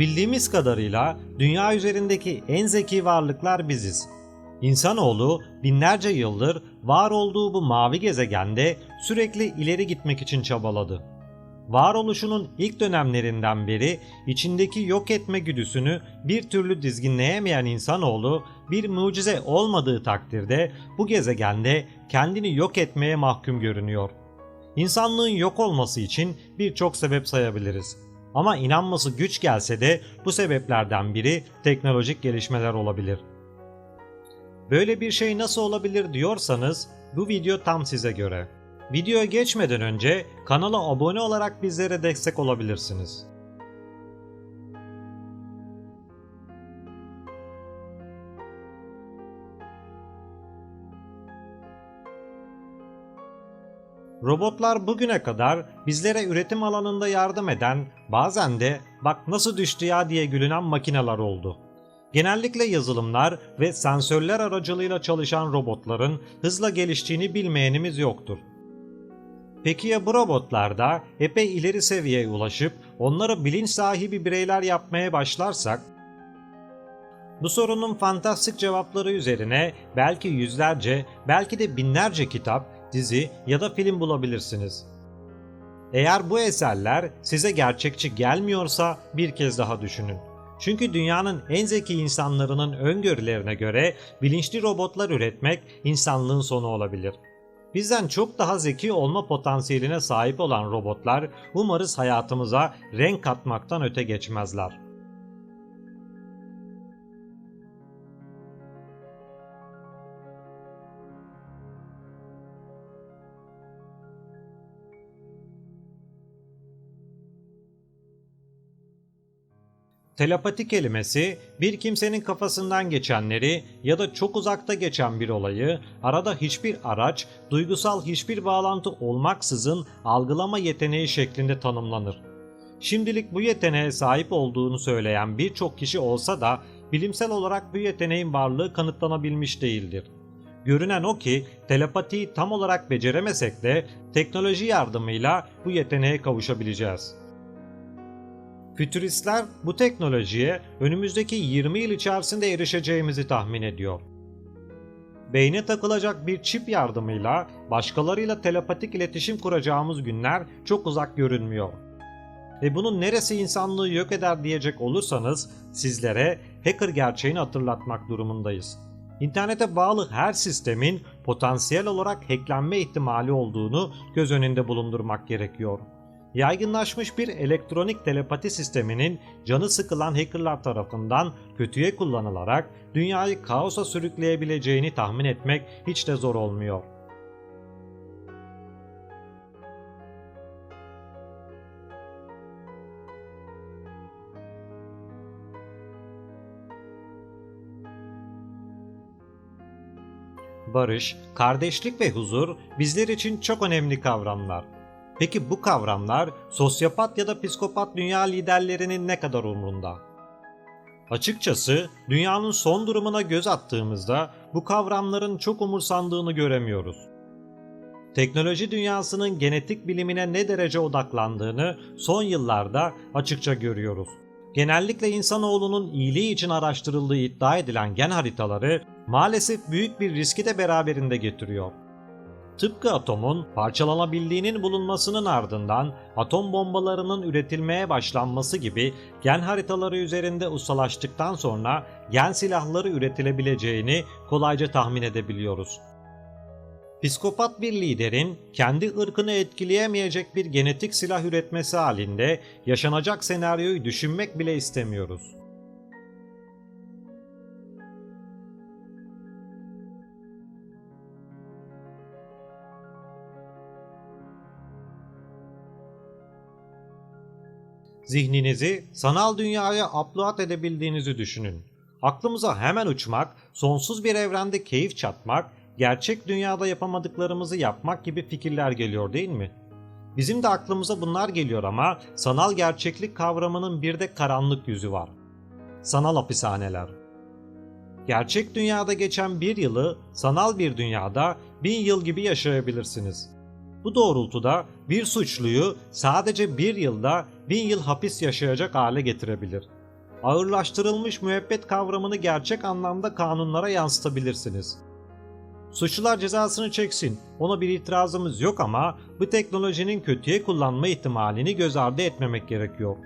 Bildiğimiz kadarıyla dünya üzerindeki en zeki varlıklar biziz. İnsanoğlu binlerce yıldır var olduğu bu mavi gezegende sürekli ileri gitmek için çabaladı. Varoluşunun ilk dönemlerinden beri içindeki yok etme güdüsünü bir türlü dizginleyemeyen insanoğlu bir mucize olmadığı takdirde bu gezegende kendini yok etmeye mahkum görünüyor. İnsanlığın yok olması için birçok sebep sayabiliriz. Ama inanması güç gelse de bu sebeplerden biri teknolojik gelişmeler olabilir. Böyle bir şey nasıl olabilir diyorsanız bu video tam size göre. Videoya geçmeden önce kanala abone olarak bizlere destek olabilirsiniz. Robotlar bugüne kadar bizlere üretim alanında yardım eden, bazen de bak nasıl düştü ya diye gülünen makineler oldu. Genellikle yazılımlar ve sensörler aracılığıyla çalışan robotların hızla geliştiğini bilmeyenimiz yoktur. Peki ya bu robotlar da epey ileri seviyeye ulaşıp onları bilinç sahibi bireyler yapmaya başlarsak? Bu sorunun fantastik cevapları üzerine belki yüzlerce, belki de binlerce kitap, dizi ya da film bulabilirsiniz. Eğer bu eserler size gerçekçi gelmiyorsa bir kez daha düşünün. Çünkü dünyanın en zeki insanlarının öngörülerine göre bilinçli robotlar üretmek insanlığın sonu olabilir. Bizden çok daha zeki olma potansiyeline sahip olan robotlar umarız hayatımıza renk katmaktan öte geçmezler. Telepati kelimesi bir kimsenin kafasından geçenleri ya da çok uzakta geçen bir olayı arada hiçbir araç, duygusal hiçbir bağlantı olmaksızın algılama yeteneği şeklinde tanımlanır. Şimdilik bu yeteneğe sahip olduğunu söyleyen birçok kişi olsa da bilimsel olarak bu yeteneğin varlığı kanıtlanabilmiş değildir. Görünen o ki telepatiyi tam olarak beceremesek de teknoloji yardımıyla bu yeteneğe kavuşabileceğiz. Fütüristler bu teknolojiye önümüzdeki 20 yıl içerisinde erişeceğimizi tahmin ediyor. Beyne takılacak bir çip yardımıyla başkalarıyla telepatik iletişim kuracağımız günler çok uzak görünmüyor. Ve bunun neresi insanlığı yok eder diyecek olursanız sizlere hacker gerçeğini hatırlatmak durumundayız. İnternete bağlı her sistemin potansiyel olarak hacklenme ihtimali olduğunu göz önünde bulundurmak gerekiyor yaygınlaşmış bir elektronik telepati sisteminin canı sıkılan hackerlar tarafından kötüye kullanılarak dünyayı kaosa sürükleyebileceğini tahmin etmek hiç de zor olmuyor. Barış, kardeşlik ve huzur bizler için çok önemli kavramlar. Peki bu kavramlar sosyopat ya da psikopat dünya liderlerinin ne kadar umrunda? Açıkçası dünyanın son durumuna göz attığımızda bu kavramların çok umursandığını göremiyoruz. Teknoloji dünyasının genetik bilimine ne derece odaklandığını son yıllarda açıkça görüyoruz. Genellikle insanoğlunun iyiliği için araştırıldığı iddia edilen gen haritaları maalesef büyük bir riski de beraberinde getiriyor. Tıpkı atomun parçalanabildiğinin bulunmasının ardından atom bombalarının üretilmeye başlanması gibi gen haritaları üzerinde ustalaştıktan sonra gen silahları üretilebileceğini kolayca tahmin edebiliyoruz. Psikopat bir liderin kendi ırkını etkileyemeyecek bir genetik silah üretmesi halinde yaşanacak senaryoyu düşünmek bile istemiyoruz. Zihninizi sanal dünyaya upload edebildiğinizi düşünün. Aklımıza hemen uçmak, sonsuz bir evrende keyif çatmak, gerçek dünyada yapamadıklarımızı yapmak gibi fikirler geliyor değil mi? Bizim de aklımıza bunlar geliyor ama sanal gerçeklik kavramının bir de karanlık yüzü var. Sanal hapishaneler. Gerçek dünyada geçen bir yılı sanal bir dünyada bin yıl gibi yaşayabilirsiniz. Bu doğrultuda bir suçluyu sadece bir yılda bin yıl hapis yaşayacak hale getirebilir. ağırlaştırılmış müebbet kavramını gerçek anlamda kanunlara yansıtabilirsiniz. Suçlular cezasını çeksin. Ona bir itirazımız yok ama bu teknolojinin kötüye kullanma ihtimalini göz ardı etmemek gerekiyor.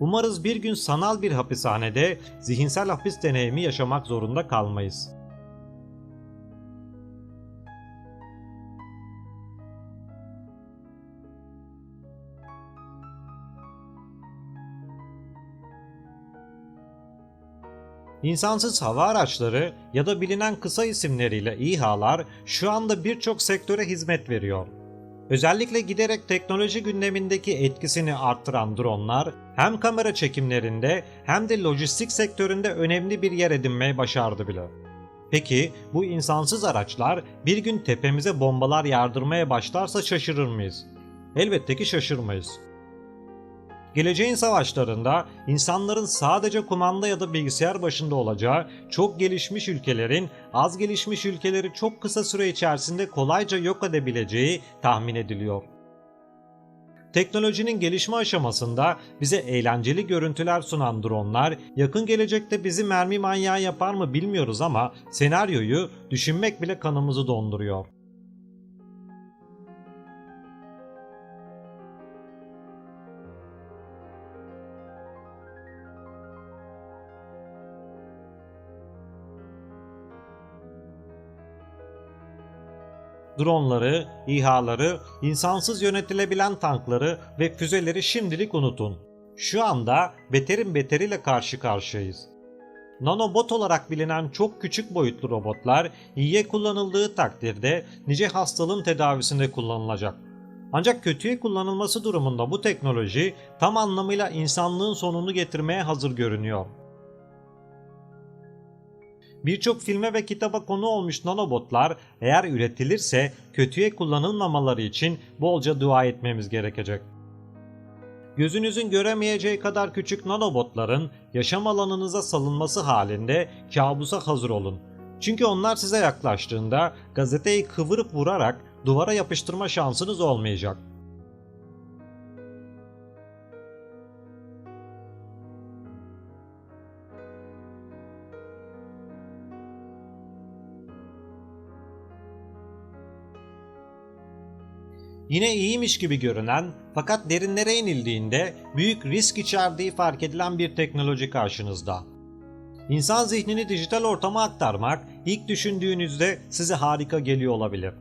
Umarız bir gün sanal bir hapishanede zihinsel hapis deneyimi yaşamak zorunda kalmayız. İnsansız hava araçları ya da bilinen kısa isimleriyle İHA'lar şu anda birçok sektöre hizmet veriyor. Özellikle giderek teknoloji gündemindeki etkisini arttıran dronlar hem kamera çekimlerinde hem de lojistik sektöründe önemli bir yer edinmeyi başardı bile. Peki bu insansız araçlar bir gün tepemize bombalar yağdırmaya başlarsa şaşırır mıyız? Elbette ki şaşırmayız. Geleceğin savaşlarında insanların sadece kumanda ya da bilgisayar başında olacağı, çok gelişmiş ülkelerin az gelişmiş ülkeleri çok kısa süre içerisinde kolayca yok edebileceği tahmin ediliyor. Teknolojinin gelişme aşamasında bize eğlenceli görüntüler sunan dronlar yakın gelecekte bizi mermi manyağı yapar mı bilmiyoruz ama senaryoyu düşünmek bile kanımızı donduruyor. Dronları, İHA'ları, insansız yönetilebilen tankları ve füzeleri şimdilik unutun. Şu anda beterin beteriyle karşı karşıyayız. Nanobot olarak bilinen çok küçük boyutlu robotlar iyiye kullanıldığı takdirde nice hastalığın tedavisinde kullanılacak. Ancak kötüye kullanılması durumunda bu teknoloji tam anlamıyla insanlığın sonunu getirmeye hazır görünüyor. Birçok filme ve kitaba konu olmuş nanobotlar eğer üretilirse kötüye kullanılmamaları için bolca dua etmemiz gerekecek. Gözünüzün göremeyeceği kadar küçük nanobotların yaşam alanınıza salınması halinde kabusa hazır olun. Çünkü onlar size yaklaştığında gazeteyi kıvırıp vurarak duvara yapıştırma şansınız olmayacak. Yine iyiymiş gibi görünen fakat derinlere inildiğinde büyük risk içerdiği fark edilen bir teknoloji karşınızda. İnsan zihnini dijital ortama aktarmak ilk düşündüğünüzde size harika geliyor olabilir.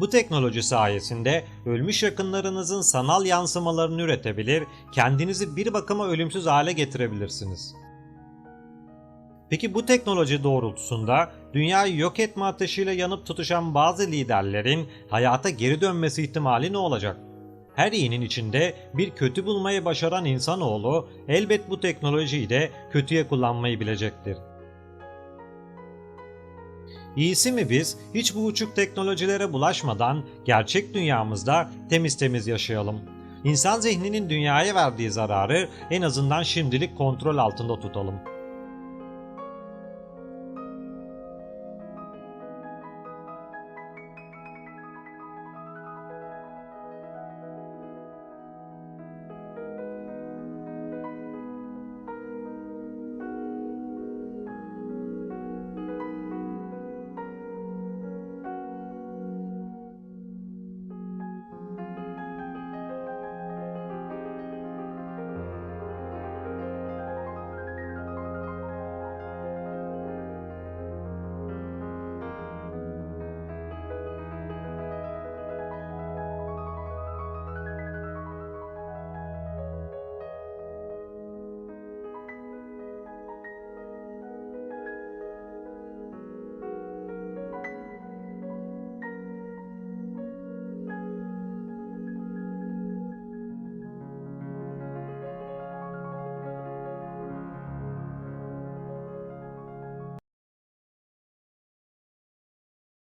Bu teknoloji sayesinde ölmüş yakınlarınızın sanal yansımalarını üretebilir, kendinizi bir bakıma ölümsüz hale getirebilirsiniz. Peki bu teknoloji doğrultusunda dünyayı yok etme ateşiyle yanıp tutuşan bazı liderlerin hayata geri dönmesi ihtimali ne olacak? Her iyinin içinde bir kötü bulmayı başaran insanoğlu elbet bu teknolojiyi de kötüye kullanmayı bilecektir. İyisi mi biz hiç bu uçuk teknolojilere bulaşmadan gerçek dünyamızda temiz temiz yaşayalım. İnsan zihninin dünyaya verdiği zararı en azından şimdilik kontrol altında tutalım.